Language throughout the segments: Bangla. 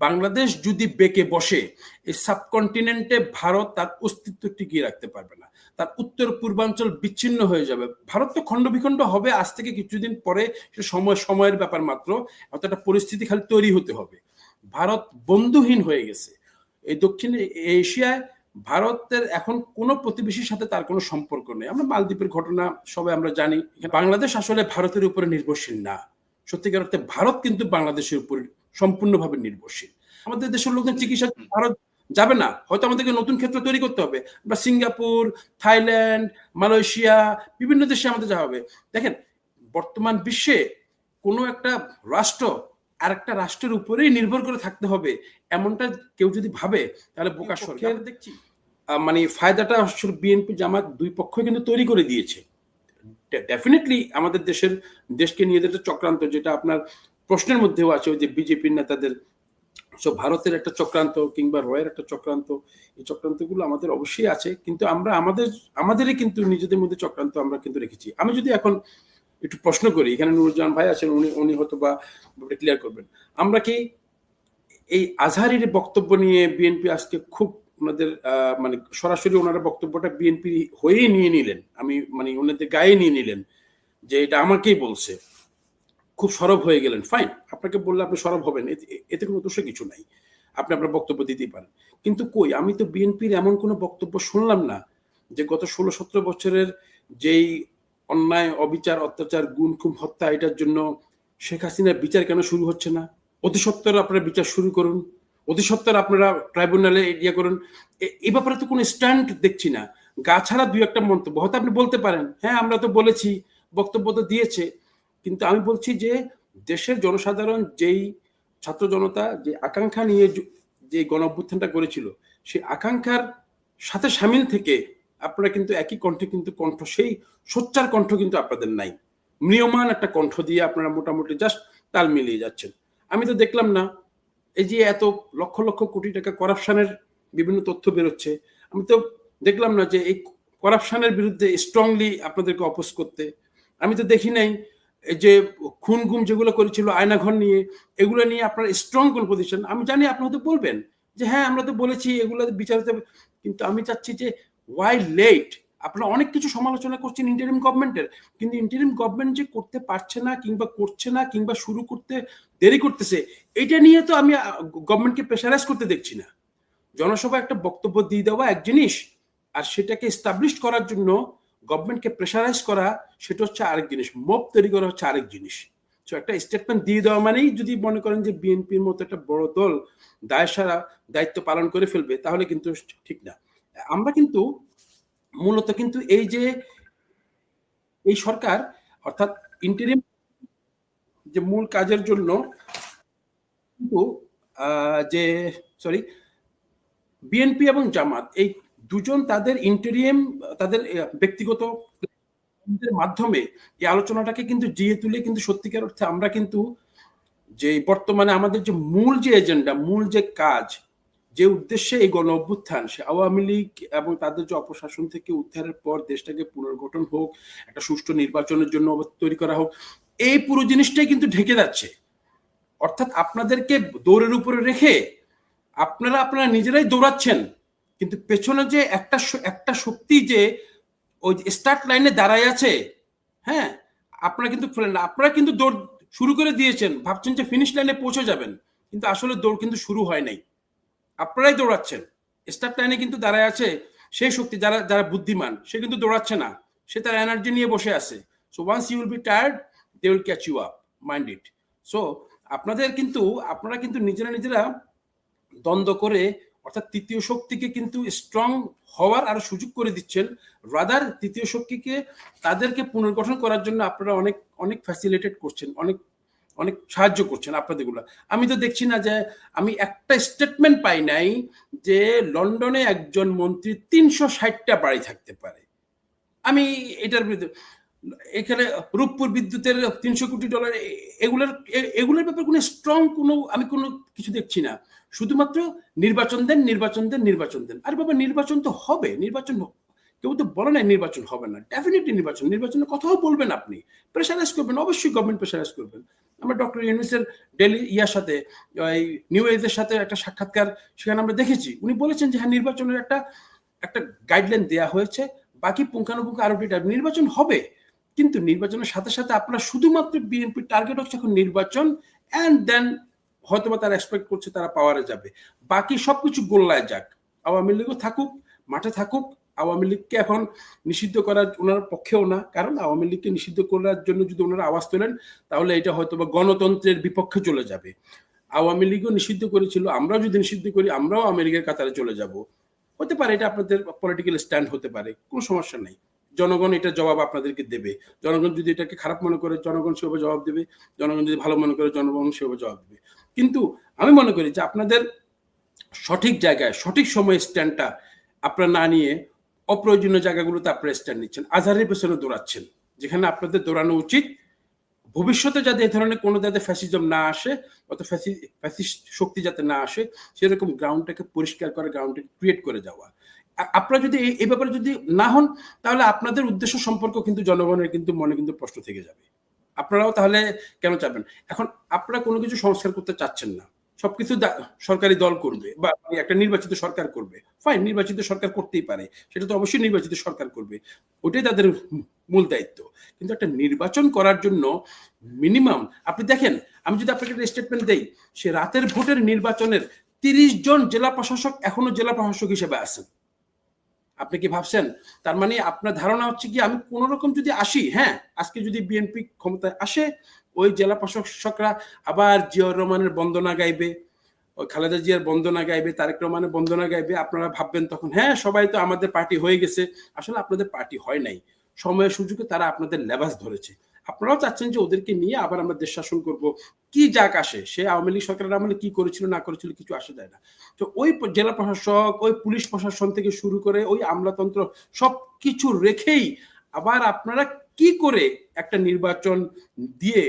বাংলাদেশ যদি বেঁকে বসে, এই সাবকন্টিনেন্টে ভারত তার অস্তিত্ব টিকিয়ে রাখতে পারবে না। তার উত্তর পূর্বাঞ্চল বিচ্ছিন্ন হয়ে যাবে। ভারত তো খণ্ড বিখণ্ড হবে, আজ থেকে কিছুদিন পরে সে সময়, সময়ের ব্যাপার মাত্র অত একটা পরিস্থিতি খালি তৈরি হতে হবে। ভারত বন্ধুহীন হয়ে গেছে। এই দক্ষিণ এশিয়ায় ভারতের এখন কোনো প্রতিবেশীর সাথে তার কোনো সম্পর্ক নেই। আমরা মালদ্বীপের ঘটনা সবাই আমরা জানি। বাংলাদেশ আসলে ভারতের উপরে নির্ভরশীল না। সত্যিকার অর্থে ভারত কিন্তু বাংলাদেশের উপর সম্পূর্ণভাবে নির্ভরশীল। আমাদের দেশের লোকজন চিকিৎসা ভারত যাবে না। হয়তো আমাদেরকে নতুন ক্ষেত্র তৈরি করতে হবে। বা সিঙ্গাপুর থাইল্যান্ড মালয়েশিয়া বিভিন্ন দেশে আমাদের যাওয়া হবে। দেখেন বর্তমান বিশ্বে কোনো একটা রাষ্ট্র আর একটা রাষ্ট্রের উপরেই নির্ভর করে থাকতে হবে। এমনটা কেউ যদি ভাবে তাহলে বোকা সরকার দেখছি। মানে ফায়দাটা আসলে বিএনপি জামাত দুই পক্ষ কিন্তু তৈরি করে দিয়েছে। ডেফিনেটলি আমাদের দেশের দেশকে নিয়ে যেটা চক্রান্ত যেটা আপনার প্রশ্নের মধ্যেও আছে ওই যে বিজেপির নেতাদের সো ভারতের একটা চক্রান্ত কিংবা রয়ের একটা চক্রান্ত, এই চক্রান্তগুলো আমাদের অবশ্যই আছে, কিন্তু আমরা আমাদের, আমাদেরই কিন্তু নিজেদের মধ্যে চক্রান্ত আমরা কিন্তু রেখেছি। আমি যদি এখন একটু প্রশ্ন করি, এখানে নুরুজ্জামান ভাই আছেন, উনি উনি হয়তো বা ক্লিয়ার করবেন। আমরা কি এই আজহারির বক্তব্য নিয়ে বিএনপি আজকে খুব ওনাদের মানে সরাসরি ওনারা বক্তব্যটা বিএনপি হয়েই নিয়ে নিলেন, আমি মানে ওনাদের গায়ে নিয়ে নিলেন, যে এটা আমাকেই বলছে। খুব সরব হয়ে গেলেন। ফাইন আপনাকে বললে আপনি সরব হবেন, এতে কোনো দোষে কিছু নাই। আপনি আপনার বক্তব্য দিতেই পারেন। কিন্তু কই, আমি তো বিএনপির এমন কোনো বক্তব্য শুনলাম না যে গত ষোলো সতেরো বছরের যেই অন্যায়, অবিচার, অত্যাচার গুণ খুব হত্যা, এটার জন্য শেখ হাসিনার বিচার কেন শুরু হচ্ছে না? অতি আপনারা বিচার শুরু করুন। অতি আপনারা ট্রাইব্যুনালে ইয়ে করুন। এ ব্যাপারে তো কোনো স্ট্যান্ড দেখছি না। গা ছাড়া দুই একটা মন্তব্য, হয়তো আপনি বলতে পারেন হ্যাঁ আমরা তো বলেছি, বক্তব্য তো দিয়েছে। কিন্তু আমি বলছি যে দেশের জনসাধারণ যেই ছাত্র জনতা, যে আকাঙ্ক্ষা নিয়ে যে গণ অভ্যুত্থানটা করেছিল, সেই আকাঙ্ক্ষার সাথে সামিল থেকে আপনারা কিন্তু একই কণ্ঠে কিন্তু কণ্ঠ, সেই সোচ্চার কণ্ঠ কিন্তু আপনাদের নাই। মৃয়মান একটা কণ্ঠ দিয়ে আপনারা মোটামুটি জাস্ট তাল মিলিয়ে যাচ্ছেন। আমি তো দেখলাম না, এই যে এত লক্ষ লক্ষ কোটি টাকা করাপশনের বিভিন্ন তথ্য বেরোচ্ছে, আমি তো দেখলাম না যে এই করাপশনের বিরুদ্ধে স্ট্রংলি আপনাদেরকে অপোজ করতে। আমি তো দেখি নাই যে খুন গুম যেগুলো করেছিল, আয়নাঘর নিয়ে, এগুলো নিয়ে আপনার স্ট্রং কোন পজিশন আমি জানি আপনি হয়তো বলবেন যে হ্যাঁ আমরা তো বলেছি এগুলো বিচার কিন্তু আমি চাচ্ছি যে ওয়াই লেট আপনারা অনেক কিছু সমালোচনা করছেন ইন্টারিম গভর্নমেন্টের কিন্তু ইন্টারিম গভর্নমেন্ট যে করতে পারছে না কিংবা করছে না কিংবা শুরু করতে দেরি করতেছে, এটা নিয়ে তো আমি গভর্নমেন্টকে প্রেশারাইজ করতে দেখছি না। জনসভা একটা বক্তব্য দিয়ে দেওয়া এক জিনিস, আর সেটাকে এস্টাবলিশ করার জন্য গভর্নমেন্টকে প্রেশারাইজ করা, সেটা হচ্ছে আরেক জিনিস। মব তৈরি করা হচ্ছে আরেক জিনিস। তো একটা স্টেটমেন্ট দিয়ে দেওয়া মানেই যদি মনে করেন যে বিএনপির মতো একটা বড় দল দায় সারা, দায়িত্ব পালন করে ফেলবে, তাহলে কিন্তু ঠিক না। আমরা কিন্তু মূলত কিন্তু এই যে, এই সরকার, অর্থাৎ ইন্টারিম যে মূল কাজের জন্য কিন্তু যে সরি বিএনপি এবং জামাত, এই দুজন তাদের ইন্টেরিয়াম তাদের ব্যক্তিগত মাধ্যমে এই আলোচনাটাকে কিন্তু জিয়ে তুলে কিন্তু সত্যিকার অর্থে আমরা কিন্তু যে বর্তমানে আমাদের যে মূল যে এজেন্ডা মূল যে কাজ, যে উদ্দেশ্যে এই গণ অভ্যুত্থান, সে আওয়ামী লীগ এবং তাদের যে অপশাসন থেকে উদ্ধারের পর দেশটাকে পুনর্গঠন হোক, একটা সুষ্ঠু নির্বাচনের জন্য তৈরি করা হোক, এই পুরো জিনিসটাই কিন্তু ঢেকে যাচ্ছে। অর্থাৎ আপনাদেরকে দৌড়ের উপরে রেখে আপনারা আপনারা নিজেরাই দৌড়াচ্ছেন। কিন্তু পেছনে যে একটা একটা শক্তি যে ওই স্টার্ট লাইনে দাঁড়ায় আছে হ্যাঁ? আপনারা কিন্তু আপনারা কিন্তু দৌড় শুরু করে দিয়েছেন, ভাবছেন যে ফিনিশ লাইনে পৌঁছে যাবেন, কিন্তু আসলে দৌড় কিন্তু শুরু হয় নাই। আপনারাই দৌড়াচ্ছেন। স্টার্ট লাইনে কিন্তু দাঁড়ায় আছে সেই শক্তি, যারা যারা বুদ্ধিমান, সে কিন্তু দৌড়াচ্ছে না। সে তার এনার্জি নিয়ে বসে আছে। So once you will be tired they will catch you up mind it so আপনাদের কিন্তু, আপনারা কিন্তু নিজেরা নিজেরা দ্বন্দ্ব করে অর্থাৎ তৃতীয় শক্তিকে কিন্তু স্ট্রং হওয়ার আরও সুযোগ করে দিচ্ছেন। রাদার তৃতীয় শক্তিকে তাদেরকে পুনর্গঠন করার জন্য আপনারা অনেক অনেক ফ্যাসিলিটেট করছেন, অনেক অনেক সাহায্য করছেন আপনাদেরগুলো। আমি তো দেখছি না যে, আমি একটা স্টেটমেন্ট পাই নাই যে লন্ডনে একজন মন্ত্রী তিনশো ষাটটা বাড়ি থাকতে পারে। আমি এটার বিরুদ্ধে, এখানে রূপপুর বিদ্যুতের তিনশো কোটি ডলার এগুলোর এগুলোর ব্যাপারে কোনো স্ট্রং কোনো, আমি কোনো কিছু দেখছি না। শুধুমাত্র নির্বাচন দেন নির্বাচন দেন নির্বাচন দেন। আরে বাবা, নির্বাচন তো হবে, নির্বাচন কেউ তো বলে নাই নির্বাচন হবে না। ডেফিনেটলি নির্বাচন, নির্বাচনের কথাও বলবেন আপনি। প্রেশারাইজ করবেন, অবশ্যই গভর্নমেন্ট প্রেশারাইজ করবেন। আমরা ডক্টর ইউনুসের ডেলি ইয়ার সাথে এই নিউ এজের সাথে একটা সাক্ষাৎকার সেখানে আমরা দেখেছি। উনি বলেছেন যে হ্যাঁ নির্বাচনের একটা একটা গাইডলাইন দেওয়া হয়েছে। বাকি পুঙ্খানুপুঙ্খ আরও ডিটা নির্বাচন হবে। কিন্তু নির্বাচনের সাথে সাথে আপনার শুধুমাত্র বিএনপির টার্গেট হচ্ছে এখন নির্বাচন অ্যান্ড দেন হয়তোবা তারা এক্সপেক্ট করছে তারা পাওয়ারে যাবে। বাকি সবকিছু গোল্লায় যাক। আওয়ামী লীগও থাকুক, মাঠে থাকুক, আওয়ামী লীগকে এখন নিষিদ্ধ করার ওনার পক্ষেও না। কারণ আওয়ামী লীগকে নিষিদ্ধ করার জন্য যদি ওনারা আওয়াজ তোলেন, তাহলে এটা হয়তো বা গণতন্ত্রের বিপক্ষে চলে যাবে। আওয়ামী লীগও নিষিদ্ধ করেছিল, আমরাও যদি নিষিদ্ধ করি, আমরাও আমেরিকার কাতারে চলে যাব। হতে পারে এটা আপনাদের পলিটিক্যাল স্ট্যান্ড হতে পারে, কোনো সমস্যা নেই। জনগণ এটা জবাব আপনাদেরকে দেবে। জনগণ যদি এটাকে খারাপ মনে করে, জনগণ সেভাবে জবাব দেবে। জনগণ যদি ভালো মনে করে, জনগণ সেভাবে জবাব দেবে। কিন্তু আমি মনে করি যে আপনাদের সঠিক জায়গায়, সঠিক সময়ে স্ট্যান্ডটা আপনারা না নিয়ে অপ্রয়োজনীয় জায়গাগুলোতে আপনারা স্ট্যান্ড নিচ্ছেন। আধারের পেছনে দৌড়াচ্ছেন, যেখানে আপনাদের দৌড়ানো উচিত। ভবিষ্যতে যাতে এই ধরনের কোনো যাতে ফ্যাসিজম না আসে অত ফ্যাসি ফ্যাসিস্ট শক্তি যাতে না আসে, সেরকম গ্রাউন্ডটাকে পরিষ্কার করে গ্রাউন্ডটাকে ক্রিয়েট করে যাওয়া আপনারা যদি এই ব্যাপারে যদি না হন, তাহলে আপনাদের উদ্দেশ্য সম্পর্ক কিন্তু জনগণের কিন্তু মনে কিন্তু প্রশ্ন থেকে যাবে। আপনারাও তাহলে কেন চাবেন এখন আপনারা কোনো কিছু সংস্কার করতে চাচ্ছেন না। সবকিছু সরকারি দল করবে বা একটা নির্বাচিত সরকার করবে। ফাইন নির্বাচিত সরকার করতেই পারে। সেটা তো অবশ্যই নির্বাচিত সরকার করবে। ওটাই তাদের মূল দায়িত্ব। কিন্তু একটা নির্বাচন করার জন্য মিনিমাম আপনি দেখেন, আমি যদি আপনাকে একটা স্টেটমেন্ট দেই, সে রাতের ভোটের নির্বাচনের তিরিশ জন জেলা প্রশাসক এখনও জেলা প্রশাসক হিসেবে আছেন। আপনি কি ভাবছেন? তার মানে আপনার ধারণা হচ্ছে কি, আমি কোন রকম যদি আসি হ্যাঁ আজকে যদি বিএনপি ক্ষমতায় আসে, ওই জেলা প্রশাসকরা আবার জিয়র রহমানের বন্দনা গাইবে, ওই খালেদা জিয়ার বন্দনা গাইবে, তারেক রহমানের বন্দনা গাইবে, আপনারা ভাববেন তখন হ্যাঁ সবাই তো আমাদের পার্টি হয়ে গেছে। আসলে আপনাদের পার্টি হয় নাই। সময়ের সুযোগে তারা আপনাদের লেবাস ধরেছে। আপনারাও চাচ্ছেন যে ওদেরকে নিয়ে আবার আমরা দেশ শাসন করব। কি যাক আসে, সে আওয়ামী লীগ সরকারের আমলে কি করেছিল, না করেছিল কিছু আসে যায় না। তো ওই জেলা প্রশাসক, ওই পুলিশ প্রশাসন থেকে শুরু করে ওই আমলাতন্ত্র সব কিছু রেখেই আবার আপনারা কি করে একটা নির্বাচন দিয়ে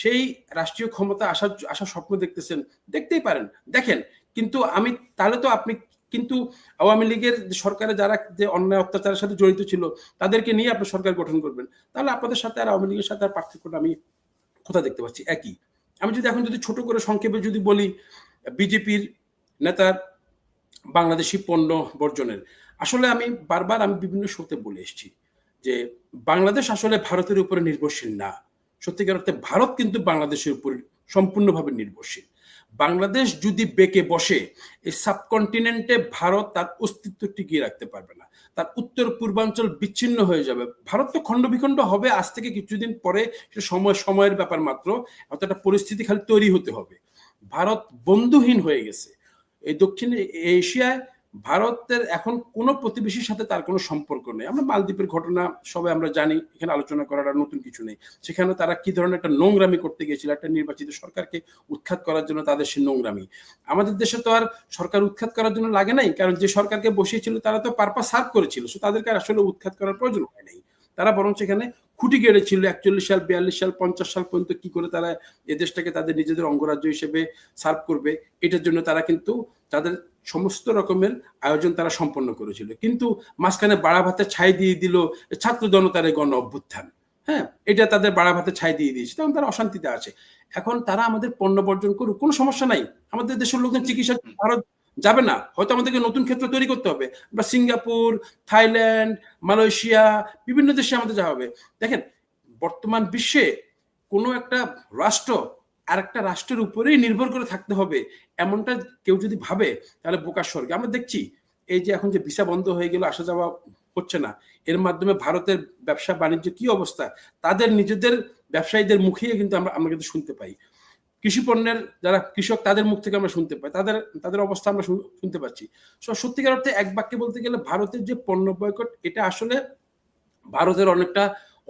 সেই রাষ্ট্রীয় ক্ষমতা আসার আসার স্বপ্ন দেখতেছেন, দেখতেই পারেন। দেখেন, কিন্তু আমি, তাহলে তো আপনি কিন্তু আওয়ামী লীগের সরকারে যারা যে অন্যায় অত্যাচারের সাথে জড়িত ছিল, তাদেরকে নিয়ে আপনি সরকার গঠন করবেন। তাহলে আপনাদের সাথে আর আওয়ামী লীগের সাথে আর পার্থক্যটা আমি কোথা দেখতে পাচ্ছি? একই। আমি যদি এখন যদি ছোট করে সংক্ষেপে যদি বলি, বিজেপির নেতার বাংলাদেশি পণ্য বর্জনের। আসলে আমি বারবার আমি বিভিন্ন শোতে বলে এসেছি যে, বাংলাদেশ আসলে ভারতের উপরে নির্ভরশীল না। সত্যিকার অর্থে ভারত কিন্তু বাংলাদেশের উপর সম্পূর্ণভাবে নির্ভরশীল। বাংলাদেশ যদি বেঁকে বসে, এই সাবকন্টিনেন্টে ভারত তার অস্তিত্ব টিকিয়ে রাখতে পারবে না। তার উত্তর পূর্বাঞ্চল বিচ্ছিন্ন হয়ে যাবে। ভারত তো খণ্ড বিখণ্ড হবে, আজ থেকে কিছুদিন পরে সময়, সময়ের ব্যাপার মাত্র অতটা পরিস্থিতি খালি তৈরি হতে হবে। ভারত বন্ধুহীন হয়ে গেছে। এই দক্ষিণ এশিয়ায় ভারতের এখন কোনো প্রতিবেশীর সাথে তার কোনো সম্পর্ক নেই। আমরা মালদ্বীপের ঘটনা সবাই আমরা জানি, এখানে আলোচনা করাটা নতুন কিছু নেই। সেখানে তারা কি ধরনের একটা নোংরামি করতে গিয়েছিল, একটা নির্বাচিত সরকারকে উৎখাত করার জন্য তাদের সে নোংরামি। আমাদের দেশে তো আর সরকার উৎখাত করার জন্য লাগে নাই, কারণ যে সরকারকে বসিয়েছিল তারা তো পারপাস সার্ভ করেছিল, সো তাদেরকে আসলে উৎখাত করার প্রয়োজন হয় নাই। তারা বরং সেখানে খুঁটি গেড়েছিল একচল্লিশ সাল বিয়াল্লিশ সাল পঞ্চাশ সাল পর্যন্ত কি করে তারা এ দেশটাকে তাদের নিজেদের অঙ্গরাজ্য হিসেবে সার্ভ করবে এটার জন্য তারা কিন্তু তাদের সমস্ত রকমের আয়োজন তারা সম্পন্ন করেছিল। কিন্তু মাঝখানে বাড়া ভাতে ছাই দিয়ে দিল ছাত্র জনতার গণ অভ্যুত্থান। হ্যাঁ এটা তাদের বাড়া ভাতে ছাই দিয়ে দিয়েছে তখন তারা অশান্তিতে আছে। এখন তারা আমাদের পণ্য বর্জন করুক কোনো সমস্যা নাই। আমাদের দেশের লোকজন চিকিৎসা ভারত যাবে না। হয়তো আমাদেরকে নতুন ক্ষেত্র তৈরি করতে হবে। বা সিঙ্গাপুর, থাইল্যান্ড, মালয়েশিয়া, বিভিন্ন দেশে আমাদের যাওয়া হবে। দেখেন, বর্তমান বিশ্বে কোনো একটা রাষ্ট্র আর একটা রাষ্ট্রের উপরেই নির্ভর করে থাকতে হবে। এমনটা কেউ যদি ভাবে, তাহলে বোকার স্বর্গে। আমরা দেখছি, এই যে এখন যে ভিসা বন্ধ হয়ে গেল, আসা যাওয়া হচ্ছে না। এর মাধ্যমে ভারতের ব্যবসা বাণিজ্য কি অবস্থা? তাদের নিজেদের ব্যবসায়ীদের মুখেই কিন্তু আমরা আমরা কিন্তু শুনতে পাই। কৃষি পণ্যের যারা কৃষক, তাদের মুখ থেকে আমরা শুনতে পাই। তাদের তাদের অবস্থা আমরা শুনতে পাচ্ছি। সত্যিকার অর্থে এক বাক্যে বলতে গেলে ভারতের যে পণ্য বয়কট, এটা আসলে ভারতের অনেকটা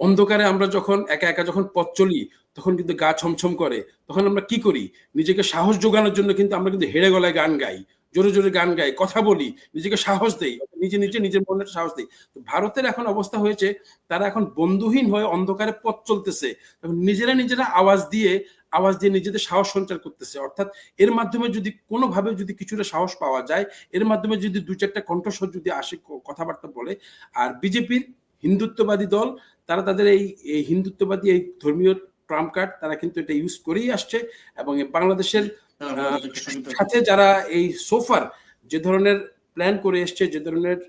অন্ধকারে আমরা যখন একা একা যখন পথ চলি, তখন কিন্তু গা ছমছম করে। তখন আমরা কি করি? নিজেকে সাহস যোগানোর জন্য কিন্তু আমরা কিন্তু হেড়ে গলায় গান গাই, জোরে জোরে গান গাই, কথা বলি, নিজেকে সাহস দেই, নিজে নিজে, নিজের মনের সাহস দেই। ভারতের এখন অবস্থা হয়েছে, তারা এখন বন্ধুহীন হয়ে অন্ধকারে পথ চলতেছে। নিজেরা নিজেরা আওয়াজ দিয়ে আওয়াজ দিয়ে নিজেদের সাহস সঞ্চার করতেছে। অর্থাৎ এর মাধ্যমে যদি কোনোভাবে যদি কিছুটা সাহস পাওয়া যায় এর মাধ্যমে যদি দু চারটা কণ্ঠস্বর যদি আসে কথাবার্তা বলে আর বিজেপির হিন্দুত্ববাদী দল তারা তাদের এই হিন্দুত্ববাদী এই ধর্মীয় ট্রাম্প কার্ড তারা কিন্তু এটা ইউজ করেই আসছে এবং বাংলাদেশের সাথে যারা এই সোফার যে ধরনের প্ল্যান করে এসছে যে ধরনের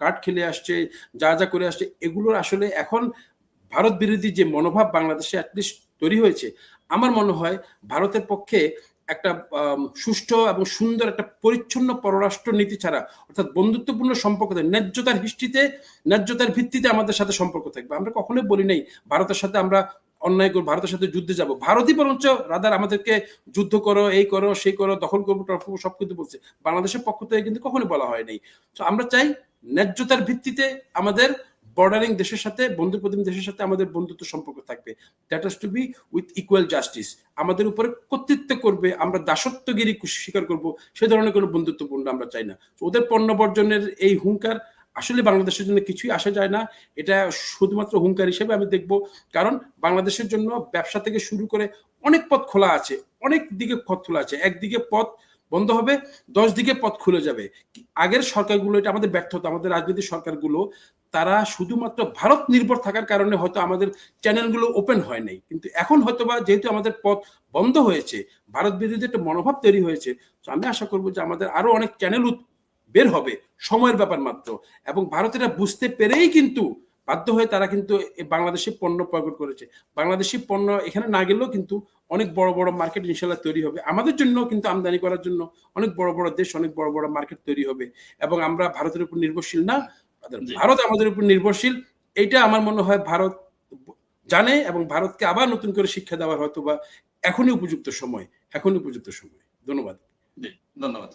কার্ড খেলে আসছে যা যা করে আসছে এগুলোর আসলে এখন ভারত বিরোধী যে মনোভাব বাংলাদেশে অ্যাটলিস্ট তৈরি হয়েছে আমার মনে হয় ভারতের পক্ষে একটা সুষ্ঠু এবং সুন্দর একটা পরিচ্ছন্ন পররাষ্ট্র নীতি ছাড়া, অর্থাৎ বন্ধুত্বপূর্ণ সম্পর্ক ন্যায্যতার ভিত্তিতে ন্যায্যতার ভিত্তিতে আমাদের সাথে সম্পর্ক থাকবে। আমরা কখনোই বলি নাই, ভারতের সাথে আমরা অন্যায় করব, ভারতের সাথে যুদ্ধে যাব। ভারতই বরঞ্চ রাদার আমাদেরকে যুদ্ধ করো, এই করো সেই করো, দখল করব সব কিন্তু বলছে। বাংলাদেশের পক্ষ থেকে কিন্তু কখনো বলা হয় নাই। তো আমরা চাই ন্যায্যতার ভিত্তিতে আমাদের বর্ডারিং দেশের সাথে, বন্ধু প্রতিম দেশের সাথে আমাদের বন্ধুত্ব সম্পর্ক থাকবে। That has to be with equal justice আমাদের উপরে কর্তৃত্ব করবে, আমরা দাসত্বগিরি স্বীকার করব, সে ধরনের কোনো বন্ধুত্বপূর্ণ আমরা চাই না। ওদের পণ্য বর্জনের এই হুঙ্কার আসলে বাংলাদেশের জন্য কিছুই আসা যায় না। এটা শুধুমাত্র হুঙ্কার হিসেবে আমি দেখব, কারণ বাংলাদেশের জন্য ব্যবসা থেকে শুরু করে অনেক পথ খোলা আছে, অনেক দিকে পথ খোলা আছে। একদিকে পথ বন্ধ হবে, দশ দিকে পথ খুলে যাবে। আগের সরকারগুলো, এটা আমাদের ব্যর্থতা, আমাদের রাজনৈতিক সরকারগুলো, তারা শুধুমাত্র ভারত নির্ভর থাকার কারণে হয়তো আমাদের চ্যানেলগুলো ওপেন হয় নাই। কিন্তু এখন হয়তো বা যেহেতু আমাদের পথ বন্ধ হয়েছে, ভারত বিরোধী একটা মনোভাব তৈরি হয়েছে, তো আমি আশা করব যে আমাদের আরও অনেক চ্যানেল বের হবে, সময়ের ব্যাপার মাত্র। এবং ভারতেরা বুঝতে পেরেই কিন্তু বাধ্য হয়ে তারা কিন্তু বাংলাদেশি পণ্য প্রয়োগ করেছে। বাংলাদেশি পণ্য এখানে না গেলেও কিন্তু অনেক বড় বড় মার্কেট ইনশাল্লাহ তৈরি হবে। আমাদের জন্য কিন্তু আমদানি করার জন্য অনেক বড় বড় দেশ অনেক বড় বড় মার্কেট তৈরি হবে এবং আমরা ভারতের উপর নির্ভরশীল না। ভারত আমাদের উপর নির্ভরশীল। এইটা আমার মনে হয় ভারত জানে এবং ভারতকে আবার নতুন করে শিক্ষা দেওয়ার হয়তো বা এখনই উপযুক্ত সময়। এখনই উপযুক্ত সময়। ধন্যবাদ। ধন্যবাদ।